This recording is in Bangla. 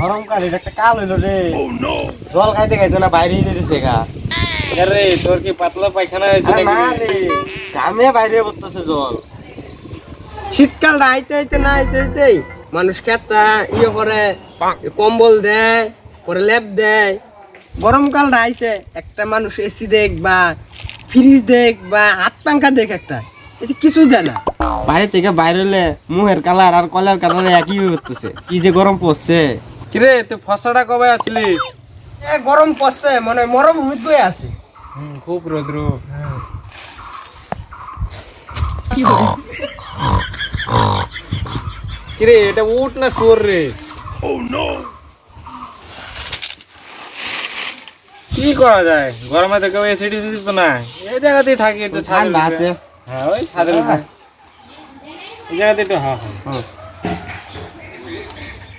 গরমকাল এটা একটা কাল হইল রে। জল খাইতে খাইতে না বাইরে যেতেছে গা। আরে তোর কি পাতলা পায়খানা হয়েছে না রে কামে বাইরে পড়তেছে জল। শীতকালটা আইতে আইতে না আইতে আইতেই মানুষ খেতা ইয়ে করে কম্বল দেয় পরে লেপ দেয়। গরমকালটা আইছে একটা মানুষ এসি দেখ বা ফ্রিজ দেখ বা হাত পাঙ্খা দেখ একটা এটা কিছুই দেয় না। বাইরে থেকে বাইরে হলে মুহের কালার আর কলার কালার একই পড়তেছে কি যে গরম পড়ছে। কিরে তুই ফসাটা কবে আসলি? এ গরম পড়ছে মানে মরুভূমিত বয়ে আছে। খুব রোদ্র। কিরে এটা উঠ না শুয়োর রে? কি করা যায়? গরমে তো কেউ এসি টিসি তো না। এই জায়গাতেই থাকি একটু। আছে হ্যাঁ ওই ছাদের উপরে। এই জায়গাতে একটু হয়। হুম।